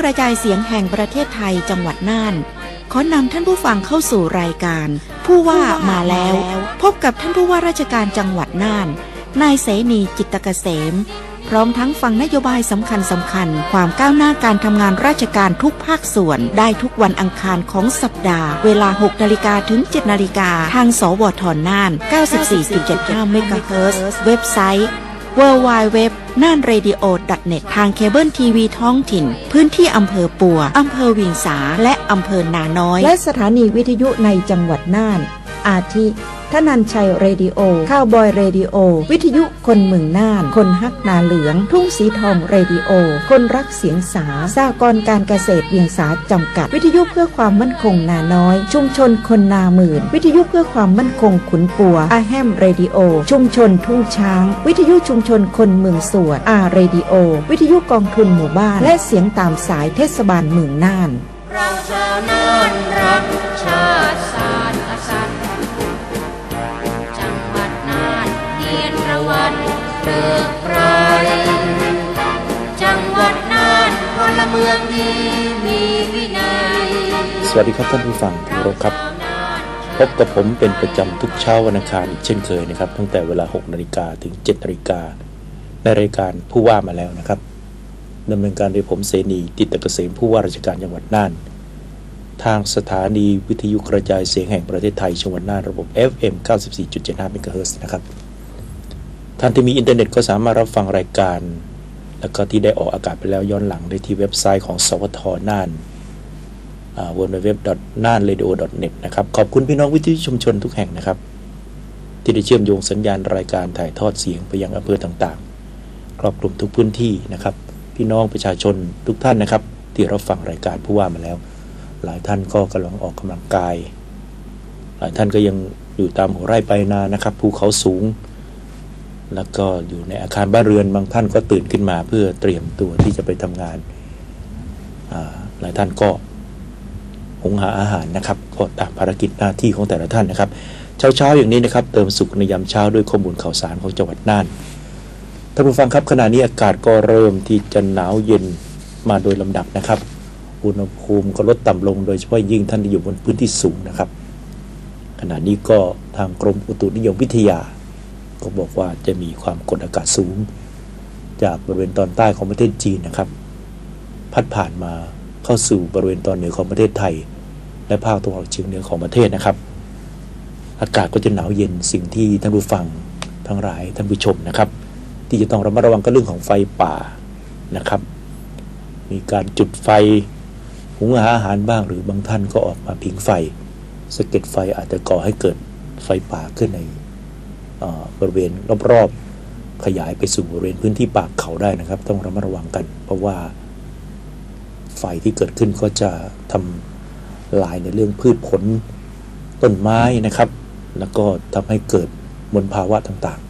กระจายเสียงแห่งประเทศไทยจังหวัดน่าน ขอนำท่านผู้ฟังเข้าสู่รายการ ผู้ว่ามาแล้ว พบกับท่านผู้ว่าราชการจังหวัดน่าน นายเสนีจิตตเกษม พร้อมทั้งฟังนโยบายสำคัญสำคัญ ความก้าวหน้าการทำงานราชการทุกภาคส่วน ได้ทุกวันอังคารของสัปดาห์ เวลา 6นาฬิกาถึง 7นาฬิกาทางสวทน่าน 94.75เมกะเฮิรตซ์เว็บไซต์ w w w น่าน radio net ทางเคเบิลทีวีท้องถิ่น พื้นที่อำเภอปัว อำเภอวิงสา และอำเภอนาน้อย และสถานีวิทยุในจังหวัดน่าน อาทิ ทนันชัยเรดิโอ ข้าวบอยเรดิโอ วิทยุคนเมืองน่าน คนฮักนาเหลือง ทุ่งสีทองเรดิโอ คนรักเสียงสาสากรการเกษตรเวียงสาจำกัด วิทยุเพื่อความมั่นคงนาน้อย ชุมชนคนนาหมื่น วิทยุเพื่อความมั่นคงขุนปัวอาแฮมเรดิโอ ชุมชนทุ่งช้าง วิทยุชุมชนคนเมืองสวดอาเรดิโอ วิทยุกองทุนหมู่บ้าน และเสียงตามสายเทศบาลเมืองน่าน เราชาวน่านรักชาติ อกไพรจังหวัดน่านพลเมืองดีมีวินัยสวัสดีครับท่านผู้ฟังที่เครับ พบกับผมเป็นประจำทุกเช้าวันอังคารเช่นเคยนะครับ ตั้งแต่เวลา 6 นาฬิกาถึง 7 นาฬิกา ในรายการผู้ว่ามาแล้วนะครับดำเนินการโดยผมเสนีติตเกษมผู้ว่าราชการจังหวัดน่าน ทางสถานีวิทยุกระจายเสียงแห่งประเทศไทยจังหวัดน่านระบบ FM 94.75เมกะเฮิร์นะครับ ท่านที่มีอินเทอร์เน็ตก็สามารถรับฟังรายการ แล้วก็ที่ได้ออกอากาศไปแล้วย้อนหลังได้ที่เว็บไซต์ของสวทน่าน w w w n a n r a d i o n e t นะครับ ขอบคุณพี่น้องวิทยุชุมชนทุกแห่งนะครับ ที่ได้เชื่อมโยงสัญญาณรายการถ่ายทอดเสียงไปยังอำเภอต่างๆ ครอบคลุมทุกพื้นที่นะครับ พี่น้องประชาชนทุกท่านนะครับ ที่รับฟังรายการผู้ว่ามาแล้ว หลายท่านก็กำลังออกกำลังกาย หลายท่านก็ยังอยู่ตามหัวไร่ไปนานะครับภูเขาสูง แล้วก็อยู่ในอาคารบ้านเรือนบางท่านก็ตื่นขึ้นมาเพื่อเตรียมตัวที่จะไปทำงานหลายท่านก็หุงหาอาหารนะครับก็ตามภารกิจหน้าที่ของแต่ละท่านนะครับเช้าเช้าๆอย่างนี้นะครับเติมสุขในยามเช้าด้วยข้อมูลข่าวสารของจังหวัดน่านท่านผู้ฟังครับขณะนี้อากาศก็เริ่มที่จะหนาวเย็นมาโดยลำดับนะครับ อุณหภูมิก็ลดต่ำลงโดยเฉพาะยิ่งท่านที่อยู่บนพื้นที่สูงนะครับ ขณะนี้ก็ทางกรมอุตุนิยมวิทยา ก็บอกว่าจะมีความกดอากาศสูง จากบริเวณตอนใต้ของประเทศจีนนะครับ พัดผ่านมาเข้าสู่บริเวณตอนเหนือของประเทศไทย และภาคตะวันออกเฉียงเหนือของประเทศนะครับ อากาศก็จะหนาวเย็นสิ่งที่ท่านผู้ฟังทั้งหลายท่านผู้ชมนะครับ ที่จะต้องระมัดระวังก็เรื่องของไฟป่านะครับ มีการจุดไฟหุงหาอาหารบ้างหรือบางท่านก็ออกมาผิงไฟสะเก็ดไฟอาจจะก่อให้เกิดไฟป่าขึ้นใน บริเวณรอบๆขยายไปสู่บริเวณพื้นที่ปากเขาได้นะครับ ต้องระมัดระวังกัน เพราะว่าไฟที่เกิดขึ้นก็จะทำลายในเรื่องพืชผลต้นไม้นะครับ แล้วก็ทำให้เกิดมลภาวะต่าง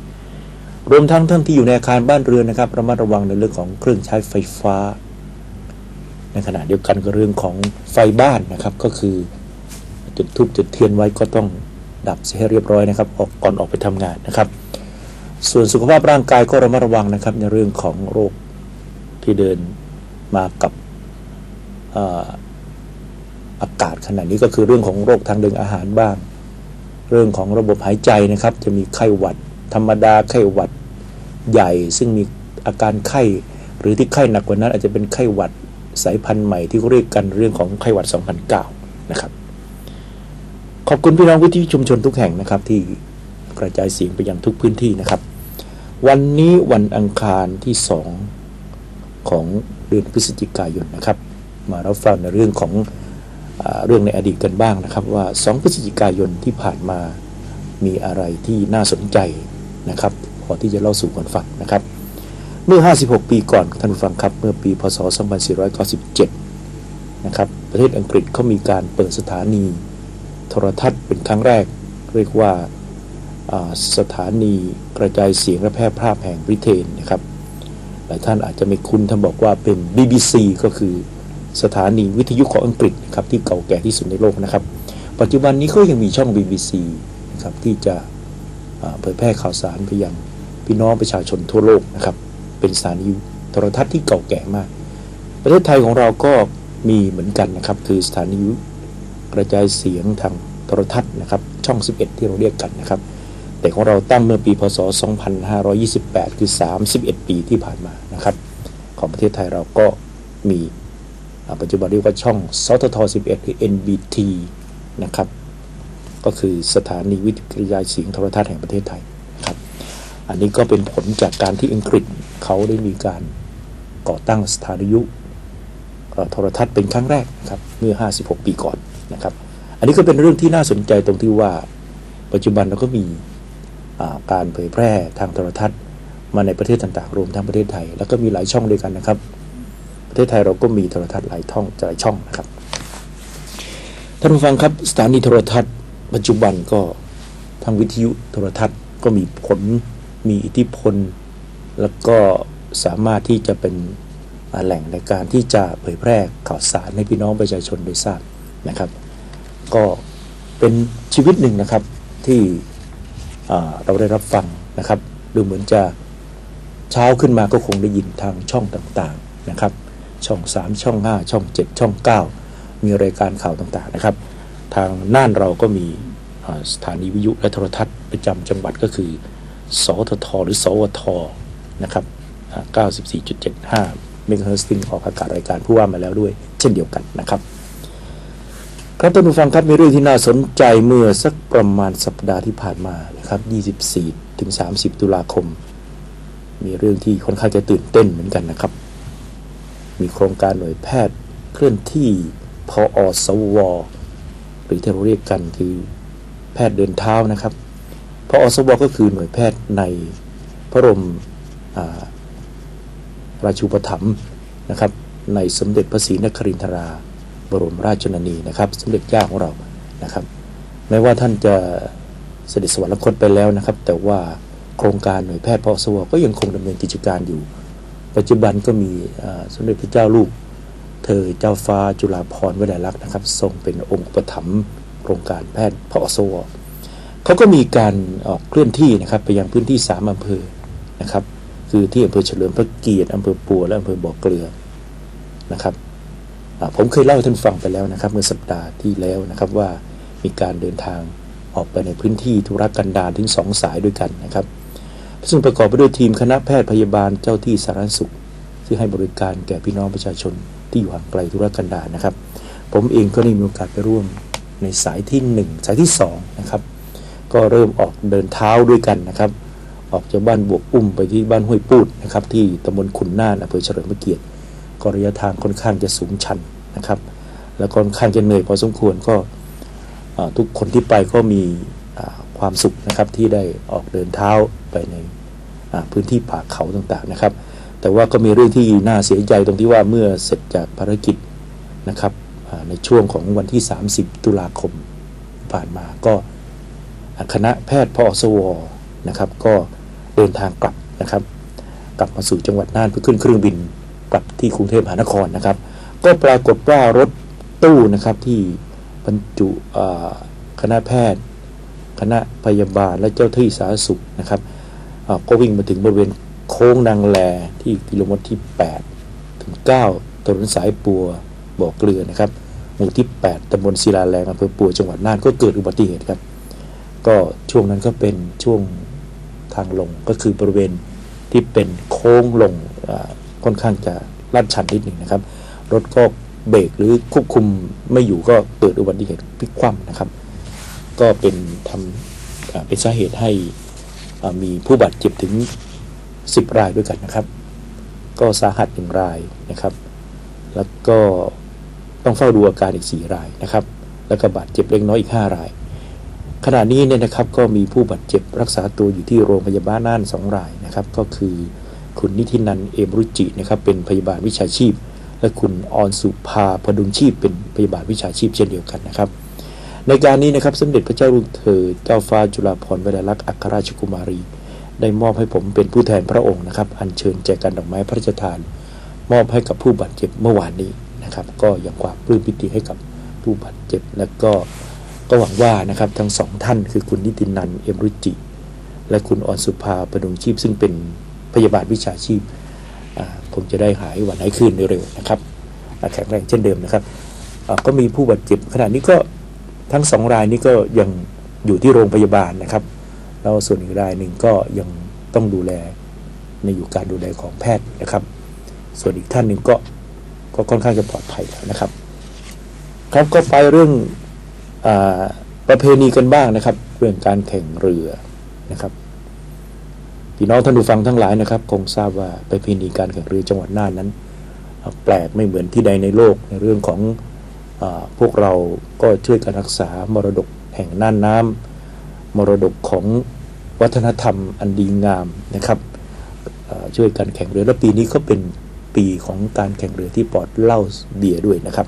ๆ รวมทั้งท่านที่อยู่ในอาคารบ้านเรือนนะครับ ระมัดระวังในเรื่องของเครื่องใช้ไฟฟ้า ในขณะเดียวกันก็เรื่องของไฟบ้านนะครับ ก็คือจุดทูบจุดเทียนไว้ก็ต้อง ดับเสียให้เรียบร้อยนะครับออกก่อนออกไปทำงานนะครับ ส่วนสุขภาพร่างกายก็ระมัดระวังนะครับ ในเรื่องของโรคที่เดินมากับอากาศขณะนี้ก็คือเรื่องของโรคทางเดินอาหารบ้าง เรื่องของระบบหายใจนะครับ จะมีไข้หวัด ธรรมดาไข้หวัดใหญ่ ซึ่งมีอาการไข้ หรือที่ไข้หนักกว่านั้นอาจจะเป็นไข้หวัดสายพันธุ์ใหม่ที่เขาเรียกกันเรื่องของไข้หวัด 2009 นะครับ ขอบคุณพี่น้องวิทยุชุมชนทุกแห่งนะครับ ที่กระจายเสียงไปยังทุกพื้นที่นะครับ วันนี้วันอังคารที่สองของเดือนพฤศจิกายนนะครับ มารับฟังในเรื่องของอเรื่องในอดีตกันบ้างนะครับ ว่า 2 พฤศจิกายนที่ผ่านมามีอะไรที่น่าสนใจนะครับ พอที่จะเล่าสู่กันฟังนะครับ เมื่อ 56 ปีก่อนท่านผู้ฟังครับ เมื่อปีพศ 2497 นะครับ ประเทศอังกฤษเขามีการเปิดสถานี โทรทัศน์เป็นครั้งแรก เรียกว่าสถานีกระจายเสียงและแพร่ภาพแห่งบริเตนนะครับหลายท่านอาจจะไม่คุ้นท่านบอกว่าเป็น BBC ก็คือสถานีวิทยุของอังกฤษนะครับที่เก่าแก่ที่สุดในโลกนะครับ ปัจจุบันนี้ก็ยังมีช่อง BBC นะครับที่จะเผยแพร่ข่าวสารไปยังพี่น้องประชาชนทั่วโลกนะครับเป็นสถานีโทรทัศน์ที่เก่าแก่มาก ประเทศไทยของเราก็มีเหมือนกันนะครับ คือสถานี กระจายเสียงทางโทรทัศน์นะครับช่อง 11 ที่เราเรียกกันนะครับ แต่ของเราตั้งเมื่อปีพศ 2528 คือ 31 ปีที่ผ่านมานะครับ ของประเทศไทยเราก็มีปัจจุบันเรียกว่าช่องสทท11 คือ NBT นะครับก็คือสถานีวิทยุกระจายเสียงโทรทัศน์แห่งประเทศไทยครับ อันนี้ก็เป็นผลจากการที่อังกฤษเขาได้มีการก่อตั้งสถานียุโทรทัศน์เป็นครั้งแรกนะครับเมื่อ 56 ปีก่อน นะครับ อันนี้ก็เป็นเรื่องที่น่าสนใจตรงที่ว่า ปัจจุบันเราก็มีการเผยแพร่ทางโทรทัศน์ มาในประเทศต่างๆ รวมทั้งประเทศไทย แล้วก็มีหลายช่องด้วยกันนะครับ ประเทศไทยเราก็มีโทรทัศน์หลายท่องหลายช่องนะครับท่านผู้ฟังครับสถานีโทรทัศน์ ปัจจุบันก็ทางวิทยุโทรทัศน์ก็มีผลมีอิทธิพล แล้วก็สามารถที่จะเป็นแหล่งในการที่จะเผยแพร่ข่าวสารให้พี่น้องประชาชนได้ทราบนะครับ ก็เป็นชีวิตหนึ่งนะครับที่เราได้รับฟังนะครับ ดูเหมือนจะเช้าขึ้นมาก็คงได้ยินทางช่องต่างๆนะครับ ช่อง 3 ช่อง 5 ช่อง 7 ช่อง 9 มีรายการข่าวต่างๆนะครับ ทางน่านเราก็มีสถานีวิทยุและโทรทัศน์ประจำจังหวัดก็คือ สทท หรือ สวท นะครับ 94.75 เมกะเฮิร์ซึ่งออกอากาศรายการผู้ว่ามาแล้วด้วย เช่นเดียวกันนะครับ ครับท่านผู้ฟังครับมีเรื่องที่น่าสนใจเมื่อสักประมาณสัปดาห์ที่ผ่านมานะครับ 24 ถึง 30 ตุลาคม มีเรื่องที่ค่อนข้างจะตื่นเต้นเหมือนกันนะครับ มีโครงการหน่วยแพทย์เคลื่อนที่พออสวหรือที่เราเรียกกันคือแพทย์เดินเท้านะครับพออสวก็คือหน่วยแพทย์ในพระบรมราชูปถัมภ์นะครับ ในสมเด็จพระศรีนครินทรา บรมราชชนนีนะครับสมเด็จย่าของเรานะครับแม้ว่าท่านจะเสด็จสวรรคตไปแล้วนะครับ แต่ว่าโครงการหน่วยแพทย์พอสวก็ยังคงดำเนินกิจการอยู่ ปัจจุบันก็มีสมเด็จพระเจ้าลูก เธอเจ้าฟ้าจุฬาภรณ์วลัยลักษณ์นะครับทรงเป็นองค์ประถมโครงการแพทย์พอสวเขาก็มีการออกเคลื่อนที่นะครับไปยังพื้นที่สามอำเภอนะครับ คือที่อำเภอเฉลิมพระเกียรติอำเภอปัวและอำเภอบ่อเกลือนะครับ ผมเคยเล่าให้ท่านฟังไปแล้วนะครับ เมื่อสัปดาห์ที่แล้วนะครับว่ามีการเดินทางออกไปในพื้นที่ธุรกันดารถึงสองสายด้วยกันนะครับ ซึ่งประกอบไปด้วยทีมคณะแพทย์พยาบาลเจ้าที่สาธารณสุขที่ให้บริการแก่พี่น้องประชาชนที่อยู่ห่างไกลธุรกันดารนะครับ ผมเองก็ได้มีโอกาสไปร่วมในสายที่ 1 สายที่2นะครับก็เริ่มออกเดินเท้าด้วยกันนะครับ ออกจากบ้านบวกอุ้มไปที่บ้านห้วยปูดนะครับที่ตำบลขุนน่านอำเภอเฉลิมพระเกียรติก็ระยะทางค่อนข้างจะสูงชัน นะครับ แล้วก็ค่อนข้างจะเหนื่อยพอสมควรก็ทุกคนที่ไปก็มีความสุขนะครับที่ได้ออกเดินเท้าไปในพื้นที่ป่าเขาต่างๆนะครับ แต่ว่าก็มีเรื่องที่น่าเสียใจตรงที่ว่าเมื่อเสร็จจากภารกิจนะครับในช่วงของวันที่ 30 ตุลาคมผ่านมาก็คณะแพทย์พอสวนะครับ ก็เดินทางกลับนะครับ กลับมาสู่จังหวัดน่านเพื่อขึ้นเครื่องบินกลับที่กรุงเทพมหานครนะครับ ก็ปรากฏว่ารถตู้นะครับที่บรรจุคณะแพทย์ คณะพยาบาลและเจ้าที่สาธารณสุขนะครับก็วิ่งมาถึงบริเวณโค้งนางแลที่กิโลเมตรที่ 8 ถึง 9ถนนสายปัวบ่อเกลือนะครับ หมู่ที่ 8ตำบลศิลาแรงอำเภอปัวจังหวัดน่านก็เกิดอุบัติเหตุครับ ก็ช่วงนั้นก็เป็นช่วงทางลงก็คือบริเวณที่เป็นโค้งลงค่อนข้างจะลาดชันนิดหนึ่งนะครับ รถก็เบรกหรือควบคุมไม่อยู่ก็เกิดอุบัติเหตุพลิกคว่ำนะครับ ก็เป็นทำเป็นสาเหตุให้มีผู้บาดเจ็บถึง 10 รายด้วยกันนะครับ ก็สาหัสหนึ่งรายนะครับ แล้วก็ต้องเฝ้าดูอาการอีก 4 รายนะครับ แล้วก็บาดเจ็บเล็กน้อยอีก 5 ราย ขณะนี้เนี่ยนะครับก็มีผู้บาดเจ็บรักษาตัวอยู่ที่โรงพยาบาลน่านสองรายนะครับ ก็คือคุณนิธินันเอมรุจินะครับเป็นพยาบาลวิชาชีพ และคุณออนสุภาพดุงชีพเป็นพยาบาลวิชาชีพเช่นเดียวกันนะครับ ในการนี้นะครับสมเด็จพระเจ้าลูกเธอเจ้าฟ้าจุฬาภรณ์วลลักษณ์อัครราชกุมารี ได้มอบให้ผมเป็นผู้แทนพระองค์นะครับ อัญเชิญแจกันดอกไม้พระราชทาน มอบให้กับผู้บาดเจ็บเมื่อวานนี้นะครับ ก็ยังความปลื้มปิติให้กับผู้บาดเจ็บ และก็ก็หวังว่านะครับทั้งสองท่านคือคุณนิตินันเอมรุจิ และคุณออนสุภาประดุงชีพซึ่งเป็นพยาบาลวิชาชีพ คงจะได้หายวันหายคืนเร็วๆนะครับแข็งแรงเช่นเดิมนะครับก็มีผู้บาดเจ็บขณะนี้ก็ทั้งสองรายนี้ก็ยังอยู่ที่โรงพยาบาลนะครับแล้วส่วนอีกรายหนึ่งก็ยังต้องดูแลในอยู่การดูแลของแพทย์นะครับ ส่วนอีกท่านหนึ่งก็ก็ค่อนข้างจะปลอดภัยแล้วนะครับ ครับก็ไปเรื่องอประเพณีกันบ้างนะครับ เรื่องการแข่งเรือนะครับ พี่น้องท่านผู้ฟังทั้งหลายนะครับ คงทราบว่าประเพณีการแข่งเรือจังหวัดน่านนั้น แปลกไม่เหมือนที่ใดในโลกในเรื่องของอพวกเราก็ช่วยกันรักษามรดกแห่งน่านน้ำมรดกของวัฒนธรรมอันดีงามนะครับช่วยกันแข่งเรือและปีนี้ก็เป็นปีของการแข่งเรือที่ปลอดเหล้าเบียร์ด้วยนะครับ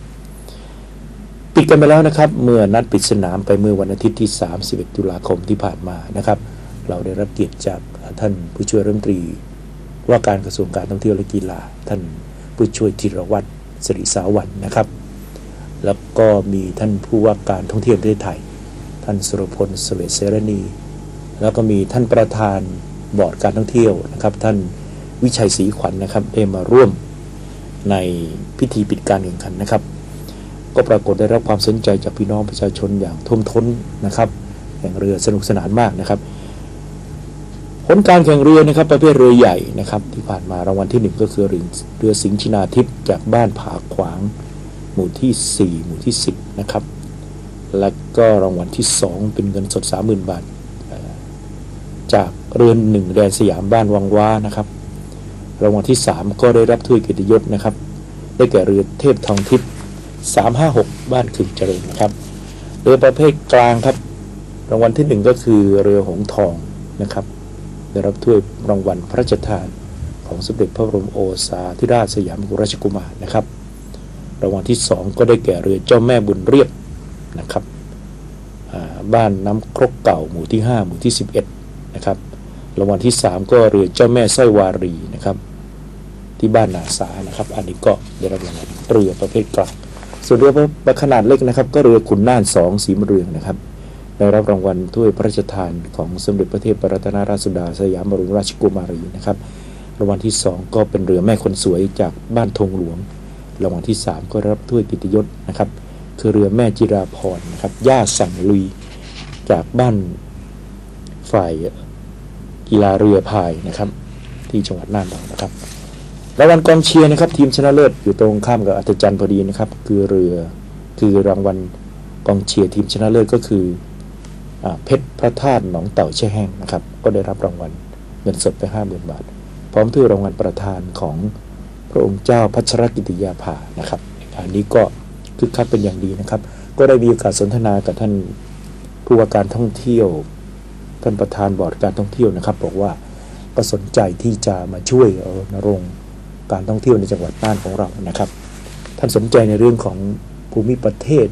ปิดกันไปแล้วนะครับ เมื่อนัดปิดสนามไปเมื่อวันอาทิตย์ที่ 31 ตุลาคมที่ผ่านมานะครับ เราได้รับเกียรติจาก ท่านผู้ช่วยรัฐมนตรี ว่าการกระทรวงการท่องเที่ยวและกีฬา ท่านผู้ช่วยธีรวัตรสิริสาวันนะครับ แล้วก็มีท่านผู้ว่าการท่องเที่ยวประเทศไทย ท่านสุรพลเสวตเสรณี แล้วก็มีท่านประธานบอร์ดการท่องเที่ยวนะครับ ท่านวิชัยศรีขวัญนะครับได้มาร่วมในพิธีปิดการแข่งขันนะครับ ก็ปรากฏได้รับความสนใจจากพี่น้องประชาชนอย่างท่วมท้นนะครับแข่งเรือสนุกสนานมากนะครับ ผลการแข่งเรือนะครับประเภทเรือใหญ่นะครับ ที่ผ่านมารางวัลที่หนึ่งก็คือเรือสิงห์ชินาทิพย์จากบ้านผาขวาง หมู่ที่ 4 หมู่ที่ 10 นะครับ และก็รางวัลที่ 2 เป็นเงินสด 30,000 บาท จากเรือนหนึ่งแดนสยามบ้านวังว้านะครับ รางวัลที่ 3 ก็ได้รับถ้วยเกียรติยศนะครับ ได้แก่เรือเทพทองทิพย์356 บ้านขึงเจริญนะครับเรือประเภทกลางครับ รางวัลที่ 1 ก็คือเรือหงทองนะครับ ได้รับถ้วยรางวัลพระราชทาน ของสมเด็จพระบรมโอษาธิราชสยามกุราชกุมารนะครับ รางวัลที่ 2 ก็ได้แก่เรือเจ้าแม่บุญเรียบนะครับบ้านน้ำครกเก่าหมู่ที่ 5 หมู่ที่ 11 นะครับ รางวัลที่ 3 ก็เรือเจ้าแม่สร้อยวารีนะครับ ที่บ้านนาสานะครับ อันนี้ก็ได้รับรางวัลเรือประเภทกลางส่วนเรือขนาดเล็กนะครับ ก็เรือขุนน่านสองสีมเรืองนะครับ ได้รับรางวัลถ้วยพระราชทานของสมเด็จพระเทพรัตนราชสุดาสยามบรมราชกุมารีนะครับรางวัลที่ 2 ก็เป็นเรือแม่คนสวยจากบ้านธงหลวงรางวัลที่ 3 ก็รับถ้วยกิติยศนะครับ คือเรือแม่จิราพรนะครับย่าสั่งลุยจากบ้านฝ่ายกีฬาเรือพายนะครับ ที่จังหวัดน่านเรานะครับรางวัลกองเชียร์นะครับ ทีมชนะเลิศอยู่ตรงข้ามกับอัศจรรย์พอดีนะครับ คือเรือคือรางวัลกองเชียร์ทีมชนะเลิศก็คือ เพชรพระธาตุหนองเต่าแช่แห้งนะครับ ก็ได้รับรางวัลเงินสดไปห้าหมื่นบาท พร้อมถ้วยรางวัลประธานของพระองค์เจ้าพัชรกิติยาภานะครับอันนี้ก็คึกคักเป็นอย่างดีนะครับ ก็ได้มีโอกาสสนทนากับท่านผู้ว่าการท่องเที่ยว ท่านประธานบอร์ดการท่องเที่ยวนะครับ บอกว่าก็สนใจที่จะมาช่วยรณรงค์การท่องเที่ยวในจังหวัดน่านของเรานะครับ ท่านสนใจในเรื่องของภูมิประเทศ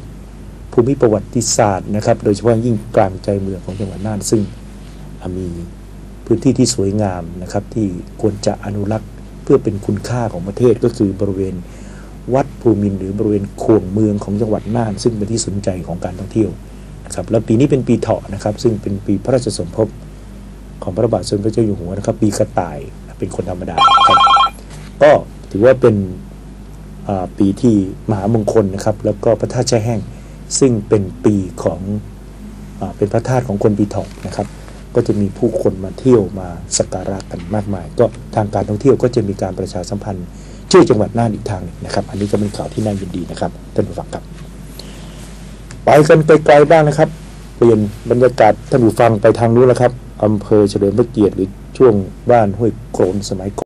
ภูมิประวัติศาสตร์นะครับ โดยเฉพาะยิ่งกลางใจเมืองของจังหวัดน่าน ซึ่งมีพื้นที่ที่สวยงามนะครับ ที่ควรจะอนุรักษ์เพื่อเป็นคุณค่าของประเทศก็คือบริเวณวัดภูมินหรือบริเวณโขงเมืองของจังหวัดน่าน ซึ่งเป็นที่สนใจของการท่องเที่ยวนะครับแล้วปีนี้เป็นปีเถาะนะครับ ซึ่งเป็นปีพระราชสมภพของพระบาทสมเด็จพระเจ้าอยู่หัวนะครับ ปีกระต่ายเป็นคนธรรมดาครับก็ถือว่าเป็นปีที่มหามงคลนะครับ แล้วก็พระธาตุแช่แห้ง ซึ่งเป็นปีของอเป็นพระธาตุของคนปีเถอกนะครับ ก็จะมีผู้คนมาเที่ยวมาสักการะกันมากมาย ก็ทางการท่องเที่ยวก็จะมีการประชาสัมพันธ์ช่วยจังหวัดน่านอีกทางนึงนะครับ อันนี้ก็เป็นข่าวที่น่ายินดีนะครับท่านผู้ฟังครับ ไปกันไกลๆบ้างนะครับ เปลี่ยนบรรยากาศท่านผู้ฟังไปทางนู้นแล้วครับอำเภอเฉลิมพระเกียรติหรือช่วงบ้านห้วยโกลนสมัยก่อน